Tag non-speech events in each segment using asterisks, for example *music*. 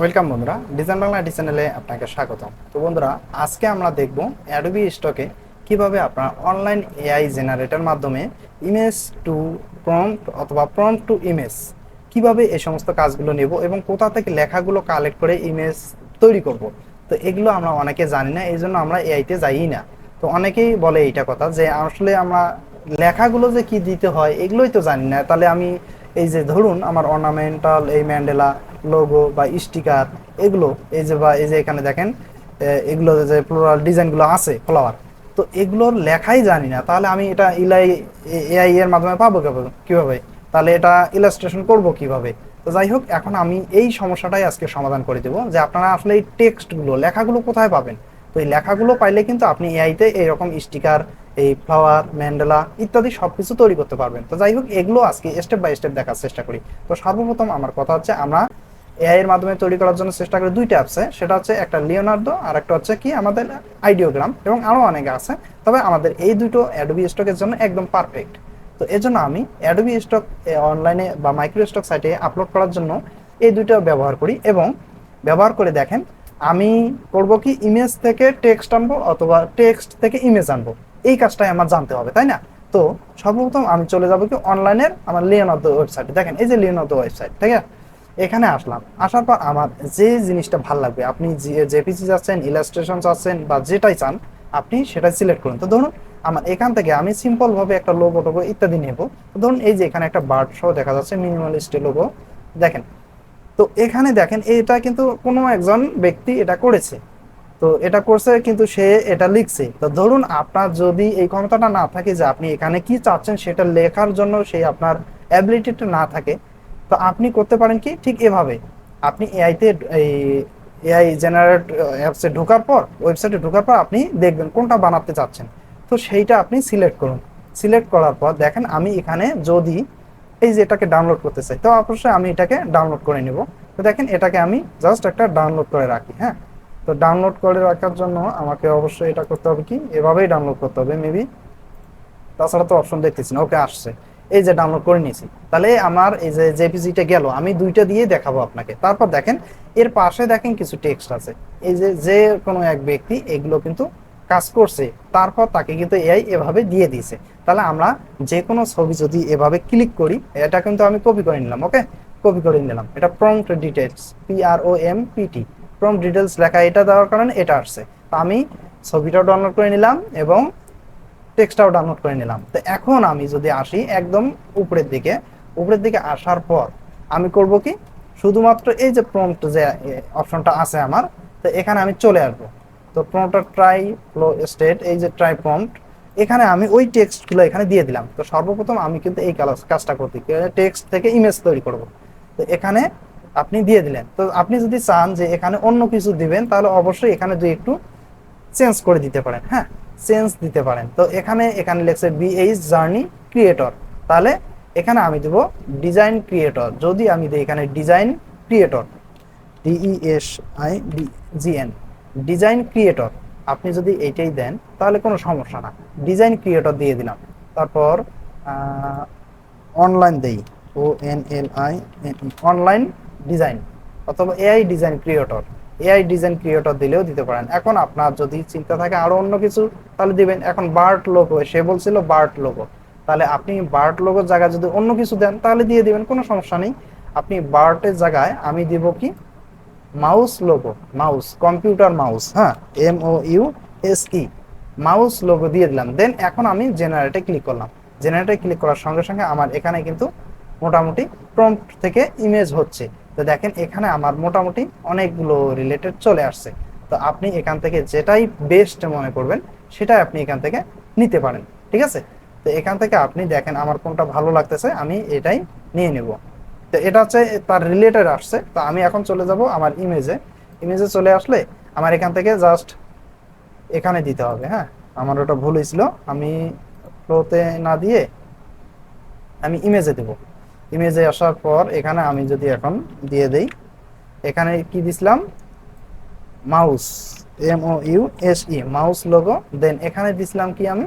Welcome বন্ধুরা, design Bangla D চ্যানেলে আপনাকে স্বাগত তো বন্ধুরা, আজকে আমরা দেখব অ্যাডোবি স্টকে কীভাবে আপনার অনলাইন এআই জেনারেটর মাধ্যমে ইমেজ টু প্রম্পট অথবা প্রম্পট টু ইমেজ কীভাবে এই সমস্ত কাজগুলো নেব এবং কোথা থেকে লেখাগুলো কালেক্ট করে ইমেজ তৈরি করব। তো এগুলো আমরা অনেকে জানি না এই জন্য আমরা এআইতে যাই না। তো অনেকেই বলে এইটা কথা যে আসলে আমরা লেখাগুলো যে কি দিতে হয়, এগুলোই তো জানি না। তাহলে আমি এই যে ধরুন আমার অর্নামেন্টাল এই ম্যান্ডেলা লোগো বা স্টিকার এগুলো, এই যে বা এই যে এখানে দেখেন এগুলো যে ফ্লোরাল ডিজাইনগুলো আছে ফ্লাওয়ার তো এগুলোর লেখাই জানি না, তাহলে আমি এটা ইলাই এআই এর মাধ্যমে পাবো কীভাবে তাহলে এটা ইলাস্ট্রেশন করব কীভাবে? তো যাই হোক, এখন আমি এই সমস্যাটাই আজকে সমাধান করে দেবো, যে আপনারা আসলে এই টেক্সটগুলো লেখাগুলো কোথায় পাবেন? তো এই লেখাগুলো পাইলে কিন্তু আপনি এআইতে এইরকম স্টিকার এই ফ্লাওয়ার ম্যান্ডেলা ইত্যাদি সব কিছু তৈরি করতে পারবেন। তো যাই হোক, এগুলো আজকে স্টেপ বাই স্টেপ দেখার চেষ্টা করি। তো সর্বপ্রথম আমার কথা হচ্ছে, আমরা এআই এর মাধ্যমে তৈরি করার জন্য চেষ্টা করি দুইটা অ্যাপসে সেটা হচ্ছে একটা লিওনার্দো আর একটা হচ্ছে কি আমাদের আইডিওগ্রাম এবং আরও অনেক আছে। তবে আমাদের এই দুটো অ্যাডোবি স্টকের জন্য একদম পারফেক্ট তো এজন্য আমি অ্যাডোবি স্টক অনলাইনে বা মাইক্রো স্টক সাইটে আপলোড করার জন্য এই দুটো ব্যবহার করি। এবং ব্যবহার করে দেখেন, আমি করব কি ইমেজ থেকে টেক্সট আনব অথবা টেক্সট থেকে ইমেজ আনব। এই কাজটাই আমার জানতে হবে, তাই না? তো সর্বপ্রথম আমি চলে যাব কি অনলাইনের আমার লিওনার্দো ওয়েবসাইটে দেখেন, এই যে লিওনার্দো ওয়েবসাইট ঠিক আছে? এখানে আসলাম। আসার পর আমার যে জিনিসটা ভালো লাগবে, আপনি জেপিসি চাচ্ছেন ইলাস্ট্রেশন চাচ্ছেন বা যেটাই চান, আপনি সেটা সিলেক্ট করুন। তো ধরুন, আমার এখান থেকে আমি সিম্পল ভাবে একটা লোগো টোগো ইত্যাদি নেব। ধরুন, এই যে এখানে একটা বার্ড শো দেখা যাচ্ছে মিনিমালিস্ট লোগো দেখেন, তো এখানে দেখেন, এটা কিন্তু কোনো একজন ব্যক্তি এটা করেছে। তো এটা করছে কিন্তু সে এটা লিখছে। তো ধরুন আপনার যদি এই ক্ষমতাটা না থাকে যে আপনি এখানে কি চাচ্ছেন সেটা লেখার জন্য সেই আপনার অ্যাবিলিটিটা না থাকে, তো আপনি করতে পারেন কি ঠিক এভাবে। আপনি এআইতে এই এআই জেনারেট অ্যাপসে ঢোকার পর ওয়েবসাইটে ঢোকার পর আপনি দেখবেন কোনটা বানাতে চাচ্ছেন। তো সেইটা আপনি সিলেক্ট করুন। সিলেক্ট করার পর দেখেন আমি এখানে যদি এই যে এটাকে ডাউনলোড করতে চাই, তো অবশ্যই আমি এটাকে ডাউনলোড করে নেব। তো দেখেন এটাকে আমি জাস্ট একটা ডাউনলোড করে রাখি হ্যাঁ। তো ডাউনলোড করে রাখার জন্য আমাকে অবশ্যই এটা করতে হবে কি? এভাবেই ডাউনলোড করতে হবে মেবি তাছাড়া তো অপশন দেখতেছি না, ওকে, আসছে। এই যে ডাউনলোড করে নিয়েছি। তাহলে আমার এই যে জেপিজিটা গেল, আমি দুইটা দিয়ে দেখাবো আপনাকে। তারপর দেখেন, এর পাশে দেখেন কিছু টেক্সট আছে। এই যে যে কোনো এক ব্যক্তি এগুলো কিন্তু কাজ করছে, তারপর তাকে কিন্তু এআই এভাবে দিয়ে দিয়েছে। তাহলে আমরা যে কোনো ছবি যদি এভাবে ক্লিক করি, এটা কিন্তু আমি কপি করে নিলাম, ওকে? কপি করে নিলাম। এটা prompt details P R O M PT prompt details লেখা এটা দেওয়ার কারণে এটা আসছে। তো আমি ছবিটাও ডাউনলোড করে নিলাম এবং টেক্সটটাও ডাউনলোড করে নিলাম। তো এখন আমি যদি আসি একদম উপরের দিকে উপরের দিকে আসার পর আমি করব কি? শুধুমাত্র এই যে প্রম্পট যে অপশনটা আছে আমার, তো এখানে আমি চলে আসব। তো প্রম্পটটা ট্রাই ফ্লো স্টেট এই যে ট্রাই প্রম্পট এখানে আমি ওই টেক্সটগুলো এখানে দিয়ে দিলাম। তো সর্বপ্রথম আমি কিন্তু এই কাজটা করতে টেক্সট থেকে ইমেজ তৈরি করব। তো এখানে আপনি দিয়ে দিলেন। তো আপনি যদি চান যে এখানে অন্য কিছু দিবেন, তাহলে অবশ্যই এখানে দুই একটু চেঞ্জ করে দিতে পারেন হ্যাঁ? চেঞ্জ দিতে পারেন। তো এখানে এখানে লেখছে বিএইচ জার্নি ক্রিয়েটর তাহলে এখানে আমি দেব ডিজাইন ক্রিয়েটর যদি আমি দিই এখানে design creator DES I D GN design creator আপনি যদি এইটাই দেন, তাহলে কোনো সমস্যা না। ডিজাইন ক্রিয়েটর দিয়ে দিলাম। তারপর অনলাইন দেই। O N L I online design অথবা AI design creator AI design creator দিলেও দিতে পারেন। এখন আপনার যদি চিন্তা থাকে আরও অন্য কিছু, তাহলে দিবেন। এখন বার্ট লোগো সে বলছিল বার্ট লোগো তাহলে আপনি বার্ট লোগোর জায়গায় যদি অন্য কিছু দেন, তাহলে দিয়ে দিবেন, কোনো সমস্যা নেই। আপনি বার্টের জায়গায় আমি দিব কি? Mouse logo mouse computer mouse হ্যাঁ M O U S E mouse logo দিয়ে দিলাম। দেন এখন আমি জেনারেটে ক্লিক করলাম। জেনারেটে ক্লিক করার সঙ্গে সঙ্গে আমার এখানে কিন্তু মোটামুটি প্রম্পট থেকে ইমেজ হচ্ছে। তো দেখেন, এখানে আমার মোটামুটি অনেকগুলো রিলেটেড চলে আসছে। তো আপনি এখান থেকে যেটাই বেস্ট মনে করবেন, সেটাই আপনি এখান থেকে নিতে পারেন, ঠিক আছে? তো এখান থেকে আপনি দেখেন, আমার কোনটা ভালো লাগতেছে, আমি এটাই নিয়ে নেব। তো এটা হচ্ছে তার রিলেটেড আসছে। তো আমি এখন চলে যাব আমার ইমেজে ইমেজে চলে আসলে আমার এখান থেকে জাস্ট এখানে দিতে হবে হ্যাঁ? আমার ওটা ভুল হয়েছিল, আমি ফ্লোতে না দিয়ে আমি ইমেজে দেব। ইমেজে আসার পর এখানে আমি যদি এখন দিয়ে দেই, এখানে কি দিছিলাম? Mouse M O U S E mouse logo then এখানে দিছিলাম কি আমি?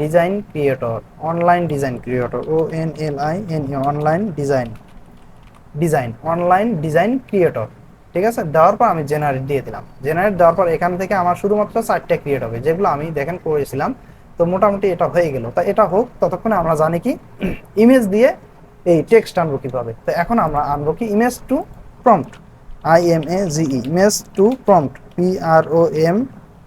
Design creator online design creator O N L I N E online design design online design creator ঠিক আছে? দেওয়ার পর আমি জেনারেট দিয়ে দিলাম। জেনারেট দেওয়ার পর এখান থেকে আমার শুধুমাত্র চারটে ক্রিয়েট হবে, যেগুলো আমি দেখেন করেছিলাম। তো মোটামুটি এটা হয়ে গেল। তা এটা হোক, ততক্ষণে আমরা জানি কি *clears throat* ইমেজ দিয়ে এই টেক্সট আনব কীভাবে তো এখন আমরা আনব কি image to prompt I M A GE image to prompt P R O M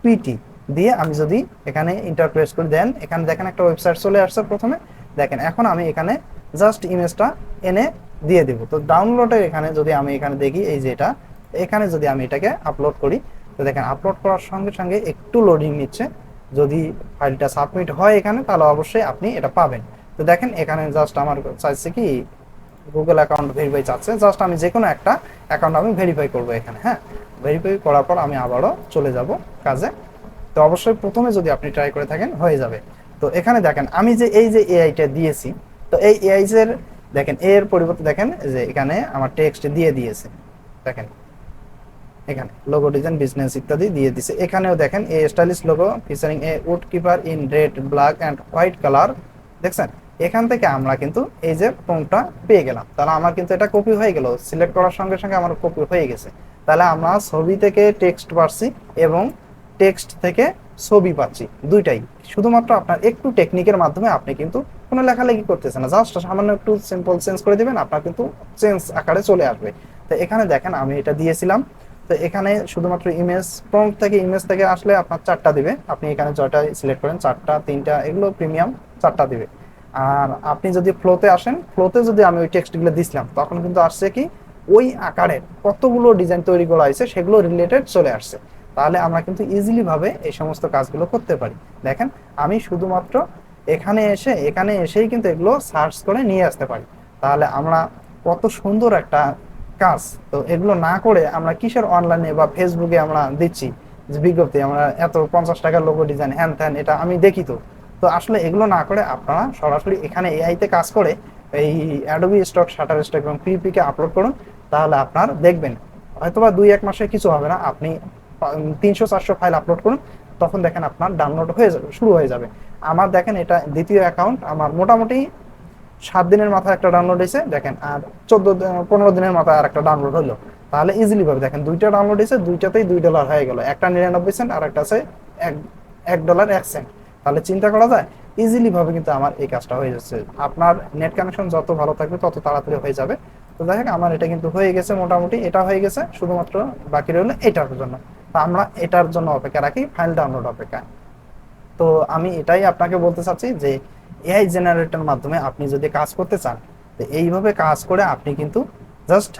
PT দিয়ে আমি যদি এখানে ইন্টারপ্রেস করে দেন এখানে দেখেন একটা ওয়েবসাইট চলে আসছে প্রথমে। দেখেন, এখন আমি এখানে জাস্ট ইমেজটা এনে দিয়ে দেবো। তো ডাউনলোডের এখানে যদি আমি এখানে দেখি, এই যে এটা, এখানে যদি আমি এটাকে আপলোড করি, তো দেখেন আপলোড করার সঙ্গে সঙ্গে একটু লোডিং নিচ্ছে। যদি ফাইলটা সাবমিট হয় এখানে, তাহলে অবশ্যই আপনি এটা পাবেন। তো দেখেন, এখানে জাস্ট আমার চাইছে কি গুগল অ্যাকাউন্ট ভেরিফাই চাচ্ছে। জাস্ট আমি যে কোনো একটা অ্যাকাউন্ট আমি ভেরিফাই করব এখানে হ্যাঁ? ভেরিফাই করার পর আমি আবারও চলে যাব কাজে। তো অবশ্যই প্রথমে যদি আপনি ট্রাই করে থাকেন, হয়ে যাবে। তো এখানে দেখেন, আমি যে এই যে এআইটা দিয়েছি, তো এই এআই এর দেখেন, এর পরিবর্তে দেখেন, যে এখানে আমার টেক্সট দিয়ে দিয়েছে। দেখেন, এখানে লোগো ডিজাইন বিজনেস ইত্যাদি দিয়ে দিছে এখানেও দেখেন a stylish logo featuring a wood keeper in red black and white colour দেখছেন? এখান থেকে আমরা কিন্তু এই যে প্রম্পটটা পেয়ে গেলাম। তাহলে আমার কিন্তু এটা কপি হয়ে গেল। সিলেক্ট করার সঙ্গে সঙ্গে আমার কপি হয়ে গেছে। তাহলে আমরা ছবি থেকে টেক্সট পাচ্ছি এবং টেক্সট থেকে ছবি পাচ্ছি দুইটাই। শুধুমাত্র আপনার একটু টেকনিকের মাধ্যমে আপনি কিন্তু কোনো লেখালেখি করতেছেন না। জাস্ট সামান্য একটু সিম্পল চেঞ্জ করে দেবেন, আপনার কিন্তু চেঞ্জ আকারে চলে আসবে। তো এখানে দেখেন আমি এটা দিয়েছিলাম। তো এখানে শুধুমাত্র ইমেজ প্রম্পট থেকে ইমেজ থেকে আসলে আপনার চারটা দিবে। আপনি এখানে জয়টা সিলেক্ট করেন, চারটা, তিনটা, এগুলো প্রিমিয়াম চারটা দিবে। আর আপনি যদি ফ্লোতে আসেন ফ্লোতে যদি আমি ওই টেক্সটগুলো দিছিলাম, তখন কিন্তু আসছে কি, ওই আকারের কতগুলো ডিজাইন তৈরি করা হয়েছে সেগুলো রিলেটেড চলে আসছে। তাহলে আমরা কিন্তু ইজিলি ভাবে এই সমস্ত কাজগুলো করতে পারি। দেখেন, আমি শুধুমাত্র এখানে এসে, এখানে এসেই কিন্তু এগুলো সার্চ করে নিয়ে আসতে পারি। তাহলে আমরা কত সুন্দর একটা কাজ। তো এগুলো না করে আমরা কিসের অনলাইনে বা ফেসবুকে আমরা দিচ্ছি? বিজ্ঞপ্তি, আমরা এত পঞ্চাশ টাকার লোগো ডিজাইন হ্যান ত্যান, এটা আমি দেখি তো। তো আসলে এগুলো না করে আপনারা সরাসরি এখানে এআই তে কাজ করে এই অ্যাডোবি স্টক শাটার স্টক এবং পিপি কে আপলোড করুন, তাহলে আপনার দেখবেন। হয়তোবা দুই, এক মাসে কিছু হবে না, আপনি তিনশো, চারশো ফাইল আপলোড করুন, তখন দেখেন আপনার ডাউনলোড হয়ে যাবে, শুরু হয়ে যাবে। আমার দেখেন এটা দ্বিতীয় অ্যাকাউন্ট আমার মোটামুটি সাত দিনের মাথায় একটা ডাউনলোড হয়েছে দেখেন, আর চোদ্দ পনেরো দিনের মাথায় আর একটা ডাউনলোড হলো। তাহলে ইজিলি ভাবে দেখেন, দুইটা ডাউনলোড হয়েছে দুইটাতেই দুই ডলার হয়ে গেল। একটা নিরানব্বই সেন্ট আর একটা আছে এক এক ডলার এক সেন্ট তাহলে চিন্তা করা যায় ইজিলি ভাবে কিন্তু আমার এই কাজটা হয়ে যাচ্ছে। আপনার নেট কানেকশন যত ভালো থাকবে, তত তাড়াতাড়ি হয়ে যাবে। তো দেখেন আমার এটা কিন্তু হয়ে গেছে মোটামুটি, এটা হয়ে গেছে, শুধুমাত্র বাকি রইল এটার জন্য। তো আমরা এটার জন্য অপেক্ষা রাখি ফাইল ডাউনলোড অপেক্ষা তো আমি এটাই আপনাকে বলতে চাচ্ছি যে এআই জেনারেটর মাধ্যমে আপনি যদি কাজ করতে চান, তো এইভাবে কাজ করে আপনি কিন্তু জাস্ট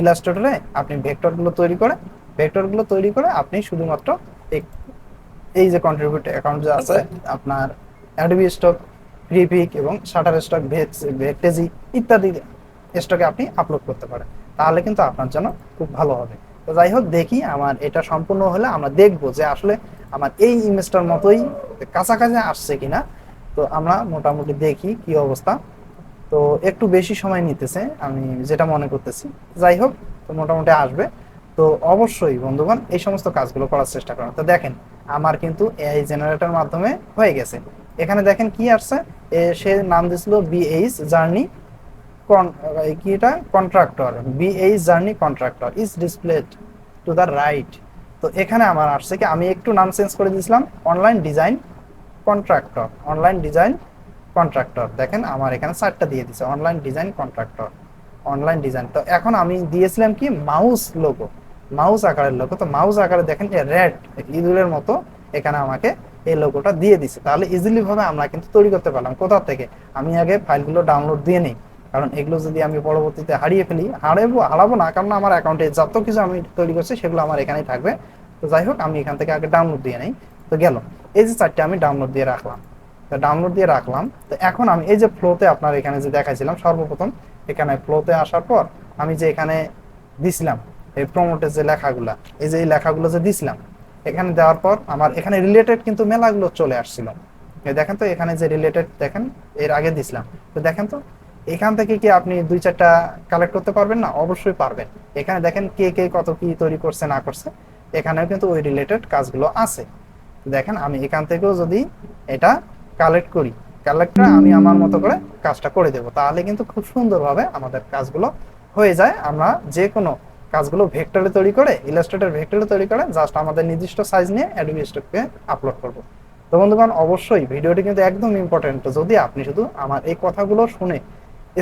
ইলাস্ট্রেটরে আপনি ভেক্টরগুলো তৈরি করে ভেক্টরগুলো তৈরি করে আপনি শুধুমাত্র এই- যে কন্ট্রিবিউট অ্যাকাউন্ট যে আছে আপনার অ্যাডবি স্টক ফ্রিপিক এবং শাটার স্টক ভেক্টেজি ইত্যাদি স্টকে আপনি আপলোড করতে পারেন। তাহলে কিন্তু আপনার জন্য খুব ভালো হবে। তো যাই হোক দেখি আমার এটা সম্পূর্ণ হলে আমরা দেখব যে আসলে আমার এই ইমেজটার মতোই কাছাকাছি আসছে কিনা। তো আমরা মোটামুটি দেখি কি অবস্থা। তো একটু বেশি সময় নিতেছে আমি যেটা মনে করতেছি। যাই হোক তো মোটামুটি আসবে। তো অবশ্যই বন্ধুগণ এই সমস্ত কাজগুলো করার চেষ্টা করেন। তো দেখেন আমার কিন্তু এআই জেনারেটর মাধ্যমে হয়ে গেছে। এখানে দেখেন কি আসছে? সে নাম দিছিল বিএইচ জার্নি কি এটা? Contractor BH journey contractor is displayed to the right তো এখানে আমার আসছে কি, আমি একটু নাম চেঞ্জ করে দিয়েছিলাম online design contractor online design contractor দেখেন আমার এখানে চারটা দিয়ে দিছে online design contractor online design তো এখন আমি দিয়েছিলাম কি মাউস লোগো মাউস আকারের লোগো তো মাউস আকারে দেখেন রেড ইঁদুরের মতো এখানে আমাকে এই লোগোটা দিয়ে দিছে। তাহলে ইজিলি ভাবে আমরা কিন্তু তৈরি করতে পারলাম। কোথা থেকে? আমি আগে ফাইলগুলো ডাউনলোড দিয়ে নিই। কারণ এগুলো যদি আমি পরবর্তীতে হারিয়ে ফেলি, হারাবো হারাবো না, কারণ আমার অ্যাকাউন্টে যত কিছু আমি তৈরি করছি, সেগুলো আমার এখানেই থাকবে। তো যাই হোক, আমি এখান থেকে আগে ডাউনলোড দিয়ে নিই। তো গেল। এই যে চারটে আমি ডাউনলোড দিয়ে রাখলাম। তো ডাউনলোড দিয়ে রাখলাম। তো এখন আমি এই যে ফ্লোতে আপনার এখানে যে দেখাইছিলাম, সর্বপ্রথম এখানে ফ্লোতে আসার পর আমি যে এখানে দিছিলাম এই প্রমোটের যে লেখাগুলা, এই যে এই লেখাগুলো যে দিছিলাম, এখানে দেওয়ার পর আমার এখানে রিলেটেড কিন্তু মেলাগুলো চলে আসছিল। দেখেন তো, এখানে যে রিলেটেড দেখেন, এর আগে দিছিলাম। তো দেখেন তো, এখান থেকে কি আপনি দুই চারটা কালেক্ট করতে পারবেন না? অবশ্যই পারবেন। এখানে দেখেন কে কে কত কি তৈরি করছে, না করছে, এখানেও কিন্তু ওই রিলেটেড কাজগুলো আছে। দেখেন, আমি এখান থেকেও যদি এটা কালেক্ট করি কালেক্টটা আমি আমার মতো করে কাজটা করে দেব। তাহলে কিন্তু খুব সুন্দরভাবে আমাদের কাজগুলো হয়ে যায়। আমরা যে কোনো কাজগুলো ভেক্টরে তৈরি করে ইলাস্ট্রেটর ভেক্টরে তৈরি করে জাস্ট আমাদের নির্দিষ্ট সাইজ নিয়ে অ্যাডোবি স্টককে আপলোড করব। তো বন্ধুগণ, অবশ্যই ভিডিওটি কিন্তু একদম ইম্পর্টেন্ট যদি আপনি শুধু আমার এই কথাগুলো শুনে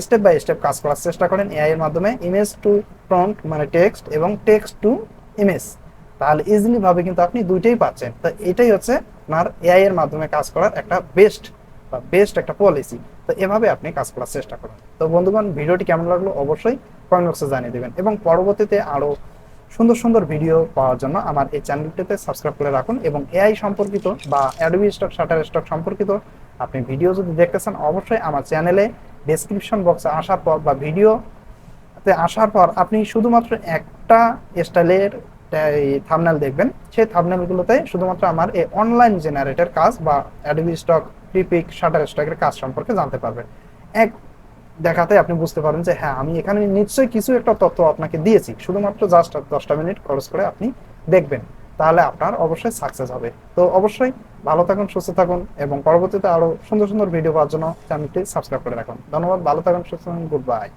স্টেপ বাই স্টেপ কাজ করার চেষ্টা করেন এআই এর মাধ্যমে ইমেজ টু প্রম্পট মানে টেক্সট এবং টেক্সট টু ইমেজ তাহলে ইজিলি ভাবে কিন্তু আপনি দুইটাই পাচ্ছেন। তো এটাই হচ্ছে আপনার এআই এর মাধ্যমে কাজ করার একটা বেস্ট বা বেস্ট একটা পলিসি তো এভাবে আপনি কাজ করার চেষ্টা করুন। তো বন্ধুগণ, ভিডিওটি কেমন লাগল? অবশ্যই কমেন্ট বক্সে জানিয়ে দেবেন। এবং পরবর্তীতে আরও সুন্দর সুন্দর ভিডিও পাওয়ার জন্য আমার এই চ্যানেলটিতে সাবস্ক্রাইব করে রাখুন এবং এআই সম্পর্কিত বা অ্যাডোবি স্টক শাটার স্টক সম্পর্কিত আপনি ভিডিও যদি দেখতে চান, অবশ্যই আমার চ্যানেলে ডেসক্রিপশন বক্সে আসার পর বা ভিডিওতে আসার পর আপনি শুধুমাত্র একটা স্টাইলের থামনেল দেখবেন। সেই থামনেলগুলোতে শুধুমাত্র আমার এই অনলাইন জেনারেটর কাজ বা অ্যাডোবি স্টক প্রিপিক শাটার স্টকের কাজ সম্পর্কে জানতে পারবেন। এক দেখাতে আপনি বুঝতে পারেন যে হ্যাঁ আমি এখানে নিশ্চয়ই কিছু একটা তথ্য আপনাকে দিয়েছি। শুধুমাত্র জাস্ট দশটা মিনিট খরচ করে আপনি দেখবেন। তাহলে আপনার অবশ্যই সাকসেস হবে। তো অবশ্যই ভালো থাকুন, সুস্থ থাকুন এবং পরবর্তীতে আরও সুন্দর সুন্দর ভিডিও পাওয়ার জন্য চ্যানেলটি সাবস্ক্রাইব করে রাখুন। ধন্যবাদ, ভালো থাকুন, সুস্থ থাকুন গুড বাই